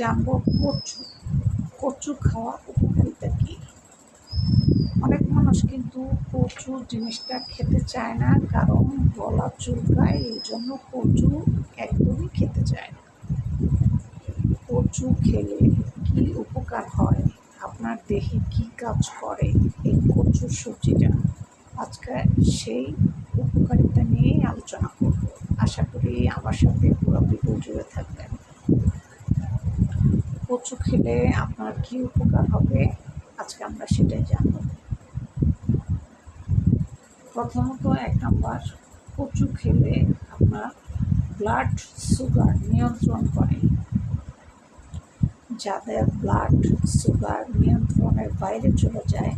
জানব কচু কচু খাওয়া উপকারিতা কী? অনেক মানুষ কিন্তু কচু জিনিসটা খেতে চায় না, কারণ গলা চুলকায়, এই জন্য কচু একদমই খেতে চায় না। কচু খেলে কি উপকার হয়? আপনার দেহে কি কাজ করে এই কচুর সবজিটা? আজকে সেই উপকারিতা নিয়েই আলোচনা করব। আশা করি আমার সাথে পুরো ভিডিও জুড়ে থাকবেন। কচু খেলে আপনার কি উপকার হবে? আজকে আমরা সেটাই জানব। প্রথমত এক নম্বর, কচু খেলে আপনার ব্লাড সুগার নিয়ন্ত্রণ করে। যাদের ব্লাড সুগার নিয়ন্ত্রণের বাইরে চলে যায়,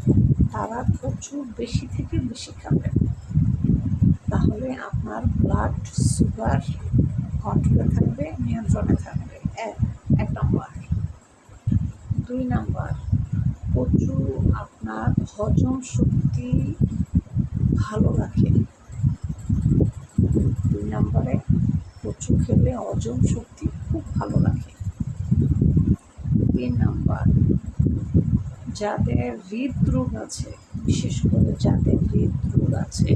তারা কচু বেশি থেকে বেশি খাবে। তাহলে আপনার ব্লাড সুগার কন্ট্রোলে থাকবে, নিয়ন্ত্রণে থাকবে। এক দুই নাম্বার কচু আপনার হজম শক্তি ভালো রাখে। দুই নম্বরে কচু খেলে হজম শক্তি খুব ভালো রাখে। তিন নাম্বার, যাদের হৃদরোগ আছে, বিশেষ করে যাদের হৃদরোগ আছে,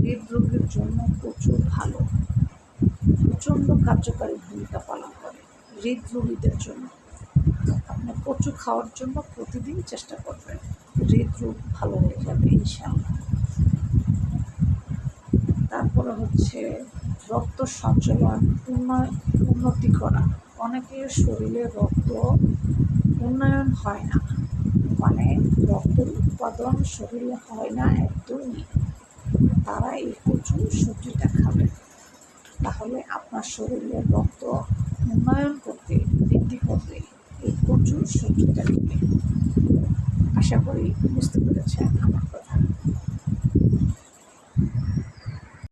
হৃদরোগের জন্য প্রচুর ভালো, প্রচণ্ড কার্যকারী ভূমিকা পালন করে হৃদরোগীদের জন্য। আপনি কচু খাওয়ার জন্য প্রতিদিন চেষ্টা করবেন। হৃদরোগ ভালো হয়ে যাবে, ইনশাআল্লাহ। তারপরে হচ্ছে রক্ত সঞ্চালন উন্নয়ন উন্নতি করা। অনেকের শরীরে রক্ত উন্নয়ন হয় না। মানে রক্ত উৎপাদন শরীরে হয় না একদমই। তারা এই কচু সবজিটা খাবে। তাহলে আপনার শরীরে রক্ত উন্নয়ন করতে বৃদ্ধি করতে প্রচুর সুযোগটা দেবে আশা করি বুঝতে পেরেছেন আমার কথা।